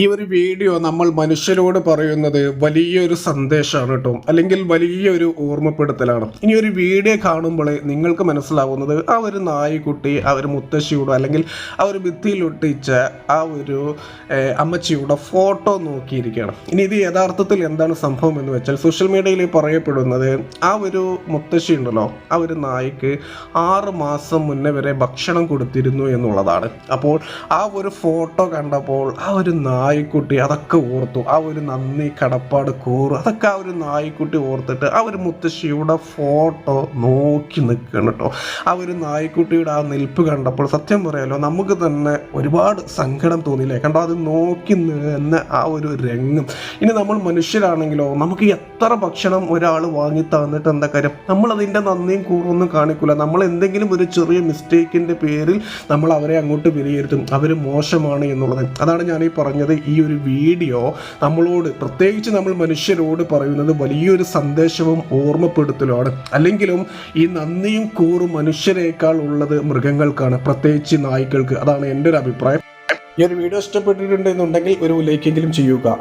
ഈ ഒരു വീഡിയോ നമ്മൾ മനുഷ്യരോട് പറയുന്നത് വലിയൊരു സന്ദേശമാണ് കേട്ടോ അല്ലെങ്കിൽ വലിയൊരു ഓർമ്മപ്പെടുത്തലാണ്. ഇനി ഒരു വീഡിയോ കാണുമ്പോൾ നിങ്ങൾക്ക് മനസ്സിലാവുന്നത് ആ ഒരു നായ്ക്കുട്ടി ആ ഒരു മുത്തശ്ശിയുടെ അല്ലെങ്കിൽ ആ ഒരു ഭിത്തിയിലൊട്ടിച്ച ആ ഒരു അമ്മച്ചിയുടെ ഫോട്ടോ നോക്കിയിരിക്കുകയാണ്. ഇനി ഇത് യഥാർത്ഥത്തിൽ എന്താണ് സംഭവം എന്ന് വെച്ചാൽ സോഷ്യൽ മീഡിയയിൽ പറയപ്പെടുന്നത് ആ ഒരു മുത്തശ്ശി ഉണ്ടല്ലോ ആ ഒരു നായ്ക്ക് ആറ് മാസം മുന്നേ വരെ ഭക്ഷണം കൊടുത്തിരുന്നു എന്നുള്ളതാണ്. അപ്പോൾ ആ ഒരു ഫോട്ടോ കണ്ടപ്പോൾ ആ ഒരു നായ്ക്കുട്ടി അതൊക്കെ ഓർത്തു. ആ ഒരു നന്ദി കടപ്പാട് കൂറ് അതൊക്കെ ആ ഒരു നായ്ക്കുട്ടി ഓർത്തിട്ട് ആ ഒരു മുത്തശ്ശിയുടെ ഫോട്ടോ നോക്കി നിൽക്കണം കേട്ടോ. ആ ഒരു നായ്ക്കുട്ടിയുടെ ആ നിൽപ്പ് കണ്ടപ്പോൾ സത്യം പറയാലോ നമുക്ക് തന്നെ ഒരുപാട് സങ്കടം തോന്നിയില്ലേ? കണ്ടോ അത് നോക്കി നിന്ന ആ ഒരു രംഗം. ഇനി നമ്മൾ മനുഷ്യരാണെങ്കിലോ നമുക്ക് എത്ര ഭക്ഷണം ഒരാൾ വാങ്ങി തന്നിട്ട് എന്താ കാര്യം? നമ്മൾ അതിന്റെ നന്ദിയും കൂറൊന്നും കാണിക്കില്ല നമ്മൾ എന്തെങ്കിലും ഒരു ചെറിയ മിസ്റ്റേക്കിന്റെ പേരിൽ നമ്മൾ അവരെ അങ്ങോട്ട് വിലയിരുത്തും. അവർ മോശമാണ് എന്നുള്ളത്. അതാണ് ഞാൻ ഈ പറഞ്ഞത്. ഈ ഒരു വീഡിയോ നമ്മളോട് പ്രത്യേകിച്ച് നമ്മൾ മനുഷ്യരോട് പറയുന്നത് വലിയൊരു സന്ദേശവും ഓർമ്മപ്പെടുത്തലുമാണ്. അല്ലെങ്കിലും ഈ നന്ദിയും കൂറും മനുഷ്യരെക്കാൾ ഉള്ളത് മൃഗങ്ങൾക്കാണ് പ്രത്യേകിച്ച് നായ്ക്കൾക്ക്. അതാണ് എന്റെ ഒരു അഭിപ്രായം. ഈ ഒരു വീഡിയോ ഇഷ്ടപ്പെട്ടിട്ടുണ്ടെന്നുണ്ടെങ്കിൽ ഒരു ലൈക്കെങ്കിലും ചെയ്യുക.